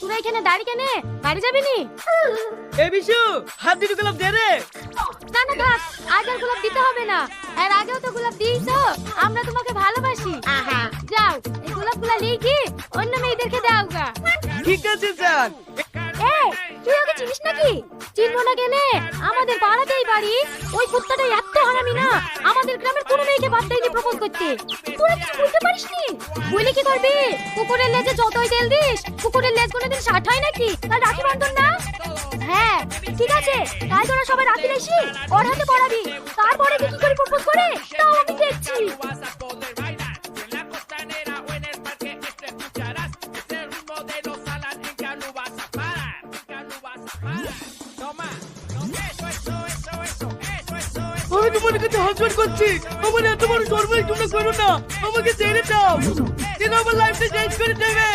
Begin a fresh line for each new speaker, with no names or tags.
তোরা এখানে দাঁড়িয়ে কেনে? বাড়ি যাবি নি?
এ বিশু হাত দুটো গোলাপ দে রে।
না না থাক আজ আর গোলাপ দিতে হবে না। এর আগেও তো গোলাপ দিয়েছ আমরা তোমাকে ভালোবাসি। যাও এই গোলাপগুলা নিয়ে কি অন্য মেয়েদেরকে দাও গা।
ঠিক আছে স্যার
এই তুই ওকে চিনিস নাকি? চিনবো না কেনে? আমাদের পাড়াতেই বাড়ি। ওই কুত্তাটা এত হারামি না। আমাদের গ্রামের কোনো মেয়েকে বাদ দেয়নি প্রপোজ করতে। তোরা কিছু বুঝতে পারিস বলি কি করবি কুকুরের লেজে যতই তেল দিস কুকুরের লেজ কোনোদিন ষাট হয় নাকি তার রাখি বন্ধন না হ্যাঁ ঠিক আছে তাই তোরা সবাই রাখি রেসি ওর হাতে পড়াবি তারপরে কি করে প্রপোজ করে তাও আমি দেখছি.
আমি তোমার কাছে হাসপাত করছি আমার এত বড় সর্বনাশ তোমরা করো না আমাকে ছেড়ে দাও আমার লাইফটা চেঞ্জ করে দেবে